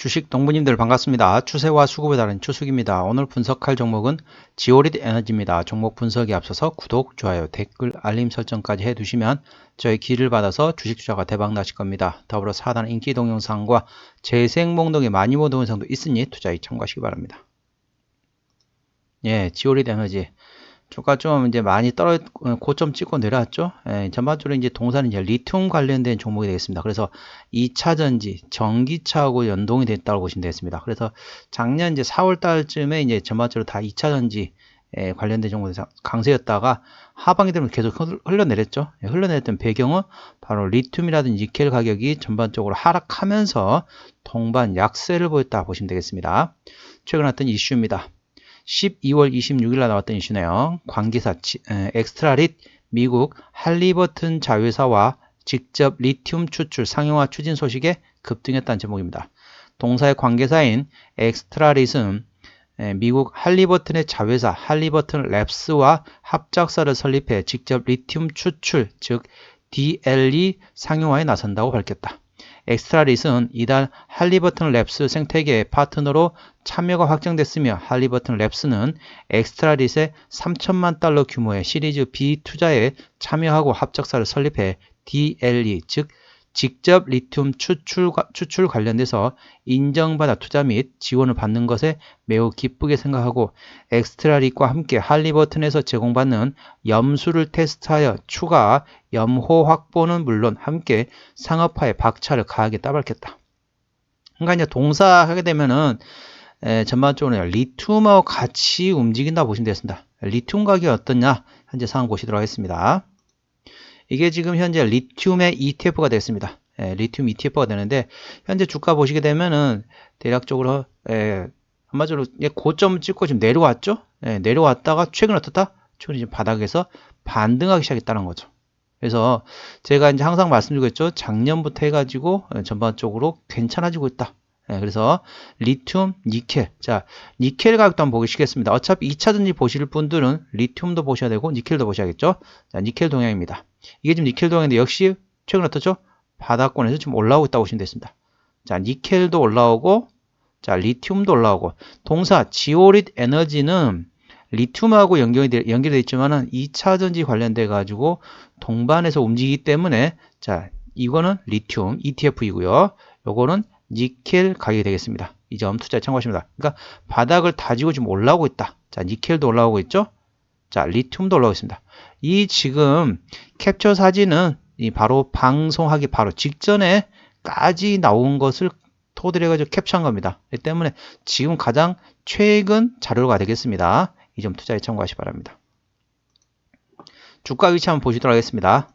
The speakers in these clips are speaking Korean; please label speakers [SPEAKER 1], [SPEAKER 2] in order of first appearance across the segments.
[SPEAKER 1] 주식 동부님들 반갑습니다. 추세와 수급에 따른 추석입니다. 오늘 분석할 종목은 지오리드 에너지입니다. 종목 분석에 앞서서 구독, 좋아요, 댓글, 알림 설정까지 해두시면 저희 길을 받아서 주식 투자가 대박 나실 겁니다. 더불어 사단 인기 동영상과 재생 목록의 많이 모 동영상도 있으니 투자에 참고하시기 바랍니다. 예, 지오리드 에너지. 주가 좀 이제 많이 떨어 고점 찍고 내려왔죠. 예, 전반적으로 이제 동사는 이제 리튬 관련된 종목이 되겠습니다. 그래서 2차 전지, 전기차하고 연동이 됐다고 보시면 되겠습니다. 그래서 작년 이제 4월 달쯤에 이제 전반적으로 다 2차 전지 에 관련된 종목이 강세였다가 하반기 되면 계속 흘러내렸죠. 예, 흘러내렸던 배경은 바로 리튬이라든지 니켈 가격이 전반적으로 하락하면서 동반 약세를 보였다 보시면 되겠습니다. 최근 어떤 이슈입니다. 12월 26일 날 나왔던 이슈네요. 관계사 엑스트라릿 미국 할리버튼 자회사와 직접 리튬 추출 상용화 추진 소식에 급등했다는 제목입니다. 동사의 관계사인 엑스트라릿은 미국 할리버튼의 자회사 할리버튼 랩스와 합작사를 설립해 직접 리튬 추출 즉 DLE 상용화에 나선다고 밝혔다. 엑스트라릿은 이달 할리버튼 랩스 생태계 파트너로 참여가 확정됐으며 할리버튼 랩스는 엑스트라릿의 3천만 달러 규모의 시리즈 B 투자에 참여하고 합작사를 설립해 DLE 즉 직접 리튬 추출, 추출 관련돼서 인정받아 투자 및 지원을 받는 것에 매우 기쁘게 생각하고 엑스트라릿과 함께 할리버튼에서 제공받는 염수를 테스트하여 추가 염호 확보는 물론 함께 상업화에 박차를 가하겠다 밝혔다. 그러니까 이제 동사하게 되면은 에, 전반적으로 리튬하고 같이 움직인다 보시면 되겠습니다. 리튬 가격이 어떻냐 현재 상황 보시도록 하겠습니다. 이게 지금 현재 리튬의 ETF가 됐습니다. 예, 리튬 ETF가 되는데 현재 주가 보시게 되면은 대략적으로 예, 한마디로 고점 찍고 지금 내려왔죠. 예, 내려왔다가 최근 어떻다? 최근 지금 바닥에서 반등하기 시작했다는 거죠. 그래서 제가 이제 항상 말씀드리고 있죠. 작년부터 해가지고 예, 전반적으로 괜찮아지고 있다. 예, 그래서 리튬, 니켈. 자, 니켈 가격도 한번 보시겠습니다. 어차피 2차전지 보실 분들은 리튬도 보셔야 되고 니켈도 보셔야겠죠. 자, 니켈 동향입니다. 이게 지금 니켈 동향인데 역시 최근 어떻죠? 바닥권에서 지금 올라오고 있다고 보시면 되겠습니다. 자, 니켈도 올라오고 자, 리튬도 올라오고 동사 지오릿 에너지는 리튬하고 연결이 되, 연결되어 있지만은 2차 전지 관련돼 가지고 동반해서 움직이기 때문에 자, 이거는 리튬 ETF이고요. 요거는 니켈 가격이 되겠습니다. 이 점 투자에 참고하십니다. 그러니까 바닥을 다지고 지금 올라오고 있다. 자, 니켈도 올라오고 있죠? 자, 리튬도 올라오고 있습니다. 이 지금 캡처 사진은 이 바로 방송하기 바로 직전에까지 나온 것을 토대로 해가지고 캡처한 겁니다. 이 때문에 지금 가장 최근 자료가 되겠습니다. 이 점 투자에 참고하시 기 바랍니다. 주가 위치 한번 보시도록 하겠습니다.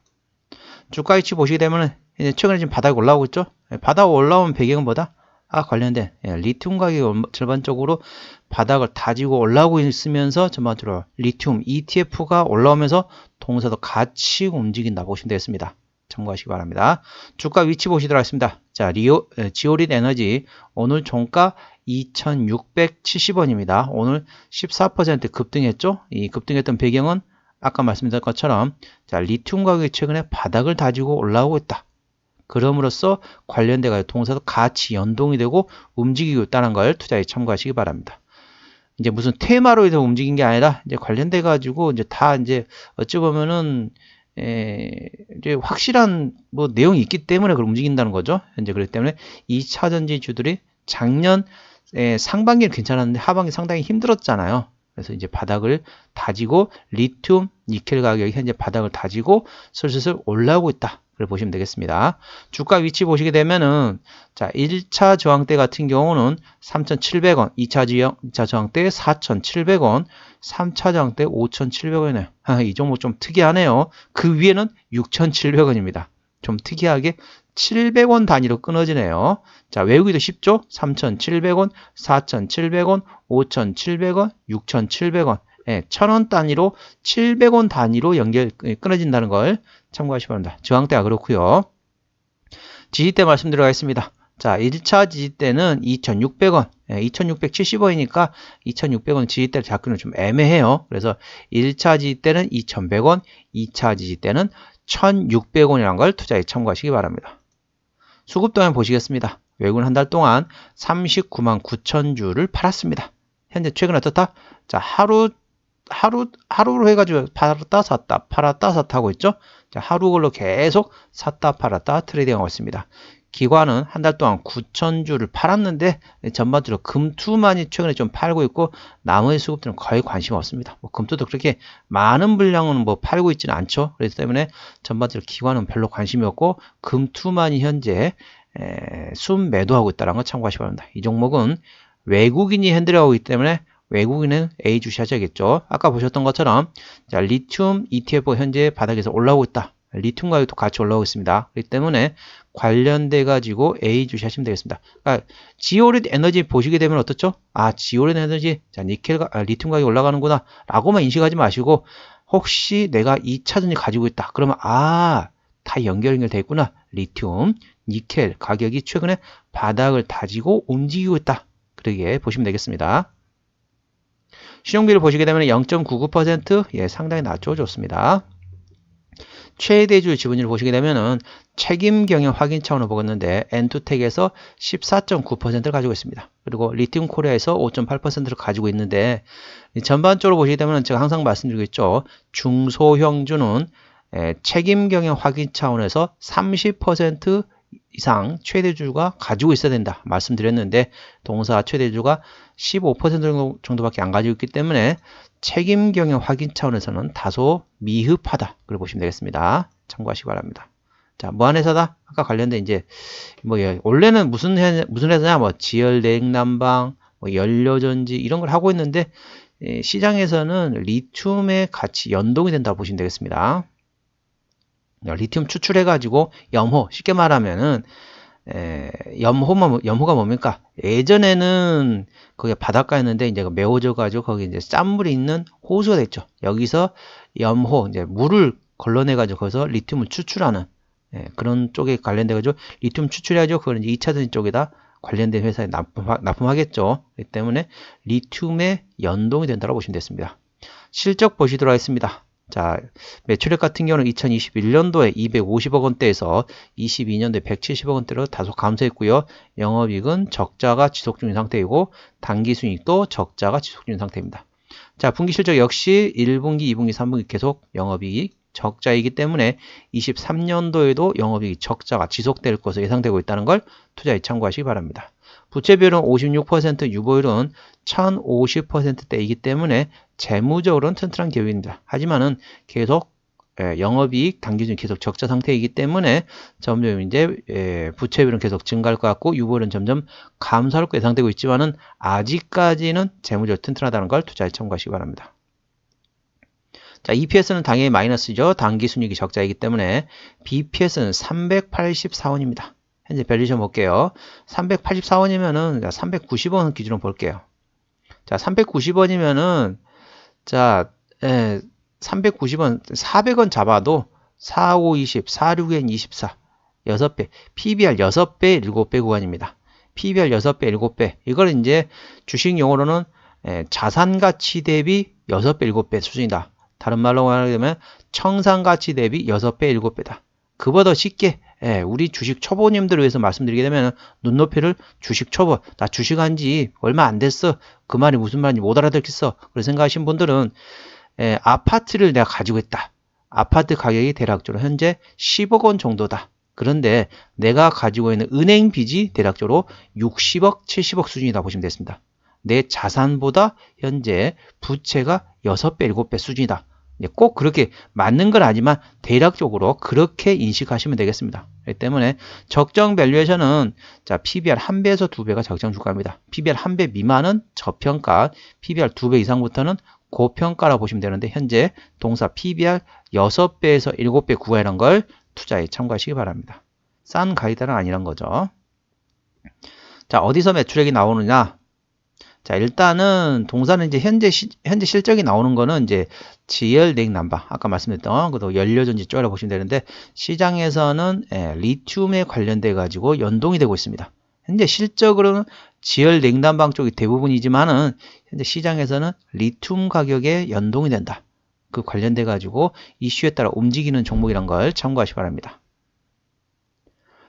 [SPEAKER 1] 주가 위치 보시게 되면 이제 최근에 지금 바닥에 올라오고 있죠. 예, 바닥 올라온 배경은 뭐다? 아 관련된 예, 리튬 가격이 절반적으로 바닥을 다지고 올라오고 있으면서 전반적으로 리튬 ETF가 올라오면서 동사도 같이 움직인다 보시면 되겠습니다. 참고하시기 바랍니다. 주가 위치 보시도록 하겠습니다. 자, 리오, 지오릿 에너지 오늘 종가 2,670원입니다. 오늘 14% 급등했죠? 이 급등했던 배경은 아까 말씀드린 것처럼 자, 리튬 가격이 최근에 바닥을 다지고 올라오고 있다. 그럼으로써 관련돼가 동사도 같이 연동이 되고 움직이고 있다는 걸 투자에 참고하시기 바랍니다. 이제 무슨 테마로 해서 움직인 게 아니라 이제 관련돼 가지고 이제 다 이제 어찌 보면은 에, 이제 확실한 뭐 내용이 있기 때문에 그걸 움직인다는 거죠. 현재 그렇기 때문에 2차 전지주들이 작년 에, 상반기는 괜찮았는데 하반기 상당히 힘들었잖아요. 그래서 이제 바닥을 다지고 리튬, 니켈 가격이 현재 바닥을 다지고 슬슬 올라오고 있다. 를 보시면 되겠습니다. 주가 위치 보시게 되면은 자 1차 저항대 같은 경우는 3,700원, 2차, 지형, 2차 저항대 4,700원, 3차 저항대 5,700원이네요. 아, 이 종목 좀 특이하네요. 그 위에는 6,700원입니다. 좀 특이하게 700원 단위로 끊어지네요. 자, 외우기도 쉽죠? 3,700원, 4,700원, 5,700원, 6,700원. 예, 1000원 단위로 700원 단위로 연결 끊어진다는 걸 참고하시기 바랍니다. 저항대가 그렇고요. 지지대 말씀드리겠습니다. 자, 1차 지지대는 2,600원, 예, 2,670원이니까 2,600원 지지대를 잡기는 좀 애매해요. 그래서 1차 지지대는 2,100원, 2차 지지대는 1,600원이라는 걸 투자에 참고하시기 바랍니다. 수급 동안 보시겠습니다. 외국은 한 달 동안 39만 9천 주를 팔았습니다. 현재 최근 어떻다? 자, 하루 하루 하루로 해가지고 팔았다 샀다 팔았다 샀다 하고 있죠. 자, 하루 걸로 계속 샀다 팔았다 트레이딩하고 있습니다. 기관은 한 달 동안 9천 주를 팔았는데 전반적으로 금투만이 최근에 좀 팔고 있고 나머지 수급들은 거의 관심 없습니다. 뭐 금투도 그렇게 많은 분량은 뭐 팔고 있지는 않죠. 그렇기 때문에 전반적으로 기관은 별로 관심이 없고 금투만이 현재 에, 순 매도하고 있다는 걸 참고하시기 바랍니다. 이 종목은 외국인이 핸들하고 있기 때문에 외국인은 A 주시 하셔야겠죠. 아까 보셨던 것처럼 자, 리튬 ETF 현재 바닥에서 올라오고 있다. 리튬 가격도 같이 올라오고 있습니다. 그렇기 때문에 관련돼 가지고 A 주시 하시면 되겠습니다. 그러니까 지오리드 에너지 보시게 되면 어떻죠? 아, 지오리드 에너지 자, 니켈 아, 리튬 가격이 올라가는구나 라고만 인식하지 마시고 혹시 내가 이 차전지 가지고 있다. 그러면 아, 다 연결 연결돼 있구나. 리튬, 니켈 가격이 최근에 바닥을 다지고 움직이고 있다. 그러게 보시면 되겠습니다. 신용비를 보시게 되면 0.99% 예, 상당히 낮죠. 좋습니다. 최대주 지분율을 보시게 되면은 책임 경영 확인 차원으로 보겠는데 엔투텍에서 14.9%를 가지고 있습니다. 그리고 리튬 코리아에서 5.8%를 가지고 있는데 전반적으로 보시게 되면 제가 항상 말씀드리고 있죠. 중소형주는 책임 경영 확인 차원에서 30% 이상 최대주가 가지고 있어야 된다 말씀드렸는데 동사 최대주가 15% 정도밖에 안 가지고 있기 때문에 책임 경영 확인 차원에서는 다소 미흡하다. 그걸 보시면 되겠습니다. 참고하시기 바랍니다. 자, 무한회사다? 아까 관련된 이제, 뭐, 예, 원래는 무슨 회, 무슨 회사냐? 뭐, 지열 냉난방, 뭐, 연료전지, 이런 걸 하고 있는데, 예, 시장에서는 리튬의 같이 연동이 된다 고 보시면 되겠습니다. 리튬 추출해가지고 염호, 쉽게 말하면은, 에, 염호가, 염호가 뭡니까? 예전에는 거기 바닷가였는데 이제 메워져 가지고 거기 이제 짠물이 있는 호수가 됐죠. 여기서 염호, 이제 물을 걸러내 가지고 거기서 리튬을 추출하는 예, 그런 쪽에 관련돼 가지고 리튬 추출해야죠. 그걸 이제 2차전 쪽에다 관련된 회사에 납품, 납품하겠죠. 그렇기 때문에 리튬에 연동이 된다고 보시면 됐습니다. 실적 보시도록 하겠습니다. 자, 매출액 같은 경우는 2021년도에 250억 원대에서 22년도에 170억 원대로 다소 감소했고요. 영업이익은 적자가 지속 중인 상태이고 단기 순이익도 적자가 지속 중인 상태입니다. 자, 분기 실적 역시 1분기, 2분기, 3분기 계속 영업이익 적자이기 때문에 23년도에도 영업이익 적자가 지속될 것으로 예상되고 있다는 걸 투자에 참고하시기 바랍니다. 부채 비율은 56%, 유보율은 1050%대이기 때문에 재무적으로는 튼튼한 기업입니다. 하지만은 계속 예, 영업이익 단기준 계속 적자 상태이기 때문에 점점 이제 예, 부채비율은 계속 증가할 것 같고 유보율은 점점 감소할 것 예상되고 있지만은 아직까지는 재무적으로 튼튼하다는 걸 투자에 참고하시기 바랍니다. 자, EPS는 당연히 마이너스죠. 단기순이익이 적자이기 때문에 BPS는 384원입니다. 현재 밸류션 볼게요. 384원이면은 390원 기준으로 볼게요. 자, 390원이면은 자, 예, 390원 400원 잡아도 4, 5, 20, 4, 6엔 24 6배 PBR 6배 7배 구간입니다. PBR 6배 7배 이걸 이제 주식 용어로는 예, 자산 가치 대비 6배 7배 수준이다. 다른 말로 말하게 되면 청산 가치 대비 6배 7배다. 그보다 쉽게 예, 우리 주식 초보님들을 위해서 말씀드리게 되면 눈높이를 주식 초보 나 주식한 지 얼마 안 됐어. 그 말이 무슨 말인지 못 알아듣겠어. 그런 생각하신 분들은 예, 아파트를 내가 가지고 있다. 아파트 가격이 대략적으로 현재 10억 원 정도다. 그런데 내가 가지고 있는 은행 빚이 대략적으로 60억 70억 수준이다 보시면 됐습니다. 내 자산보다 현재 부채가 6배 7배 수준이다 꼭 그렇게 맞는 건 아니지만 대략적으로 그렇게 인식하시면 되겠습니다. 때문에 적정 밸류에이션은 자 PBR 1배에서 2배가 적정 주가입니다. PBR 1배 미만은 저평가, PBR 2배 이상부터는 고평가라고 보시면 되는데 현재 동사 PBR 6배에서 7배 구간이라는 걸 투자에 참고하시기 바랍니다. 싼 가이드는 아니란 거죠. 자 어디서 매출액이 나오느냐 자, 일단은 동사는 이제 현재 시, 현재 실적이 나오는 거는 이제 지열 냉난방 아까 말씀드렸던 그도 연료전지 쪽이라고 보시면 되는데 시장에서는 예, 리튬에 관련돼 가지고 연동이 되고 있습니다. 현재 실적으로는 지열 냉난방 쪽이 대부분이지만은 현재 시장에서는 리튬 가격에 연동이 된다. 그 관련돼 가지고 이슈에 따라 움직이는 종목이란 걸 참고하시 기 바랍니다.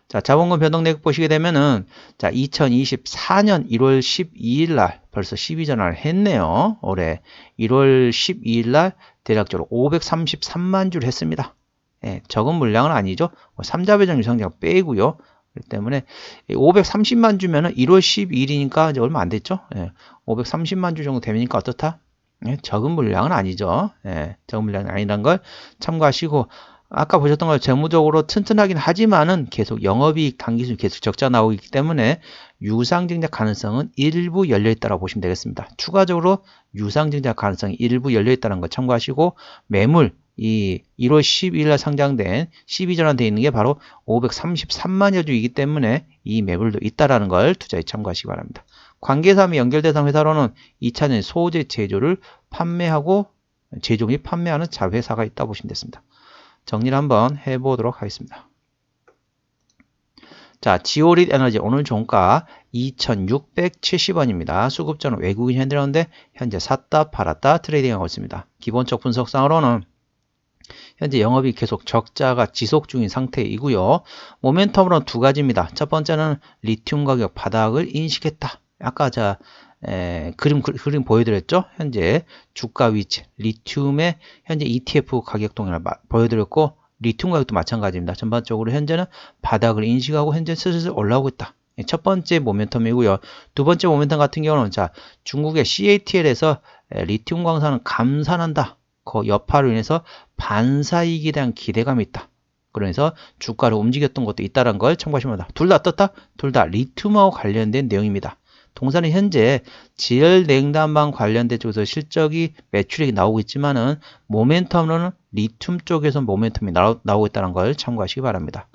[SPEAKER 1] 자, 자본금 변동 내역 보시게 되면은 자, 2024년 1월 12일 날 벌써 12전화를 했네요. 올해 1월 12일 날 대략적으로 533만 주를 했습니다. 예, 적은 물량은 아니죠. 3자 배정 유상장 빼고요. 그렇기 때문에 530만 주면은 1월 12일이니까 이제 얼마 안 됐죠. 예, 530만 주 정도 되니까 어떻다? 예, 적은 물량은 아니죠. 예, 적은 물량이 아니란 걸 참고하시고 아까 보셨던 걸 재무적으로 튼튼하긴 하지만은 계속 영업이익 단기순 계속 적자 나오기 때문에 유상증자 가능성은 일부 열려 있다고 보시면 되겠습니다. 추가적으로 유상증자 가능성이 일부 열려 있다는 거 참고하시고 매물 이 1월 12일 날 상장된 12전환 되어 있는 게 바로 533만여 주이기 때문에 이 매물도 있다라는 걸 투자에 참고하시기 바랍니다. 관계사업이 연결 대상 회사로는 2차전 소재 제조를 판매하고 제조 및 판매하는 자회사가 있다 보시면 됐습니다. 정리를 한번 해보도록 하겠습니다. 자, 지오릿 에너지 오늘 종가 2,670원입니다. 수급자는 외국인 현대인데 현재 샀다 팔았다 트레이딩하고 있습니다. 기본적 분석상으로는 현재 영업이 계속 적자가 지속 중인 상태이고요. 모멘텀으로는 두 가지입니다. 첫 번째는 리튬 가격 바닥을 인식했다. 아까 자 에, 그림 그, 림 보여드렸죠. 현재 주가 위치, 리튬의 현재 ETF 가격 동향을 마, 보여드렸고 리튬 가격도 마찬가지입니다. 전반적으로 현재는 바닥을 인식하고 현재 슬슬 올라오고 있다. 예, 첫 번째 모멘텀이고요. 두 번째 모멘텀 같은 경우는 자 중국의 CATL에서 리튬 광산을 감산한다. 그 여파로 인해서 반사이익에 대한 기대감이 있다. 그래서 주가를 움직였던 것도 있다는 걸 참고하시면 됩니다. 둘 다 떴다? 둘 다 리튬하고 관련된 내용입니다. 동사는 현재 질 냉난방 관련된 쪽에서 실적이 매출액이 나오고 있지만은 모멘텀으로는 리튬 쪽에서 모멘텀이 나오고 있다는 걸 참고하시기 바랍니다.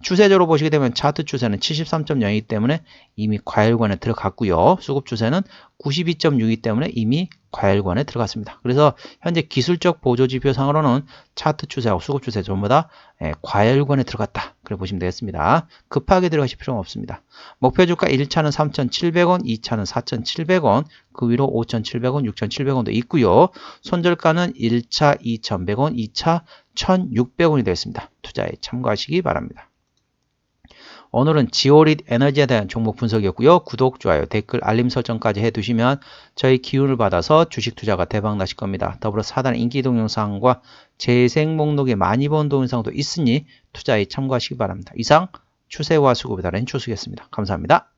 [SPEAKER 1] 추세적으로 보시게 되면 차트 추세는 73.0이기 때문에 이미 과열관에 들어갔고요. 수급 추세는 92.6이기 때문에 이미 과열관에 들어갔습니다. 그래서 현재 기술적 보조지표상으로는 차트 추세하고 수급 추세 전부 다 예, 과열관에 들어갔다. 그래 보시면 되겠습니다. 급하게 들어가실 필요는 없습니다. 목표 주가 1차는 3,700원, 2차는 4,700원, 그 위로 5,700원, 6,700원도 있고요. 손절가는 1차 2,100원, 2차 1,600원이 되겠습니다. 투자에 참고하시기 바랍니다. 오늘은 지오릿 에너지에 대한 종목 분석이었고요. 구독, 좋아요, 댓글, 알림 설정까지 해두시면 저희 기운을 받아서 주식 투자가 대박 나실 겁니다. 더불어 사단 인기 동영상과 재생 목록에 많이 본 동영상도 있으니 투자에 참고하시기 바랍니다. 이상 추세와 수급에 따른 추수겠습니다. 감사합니다.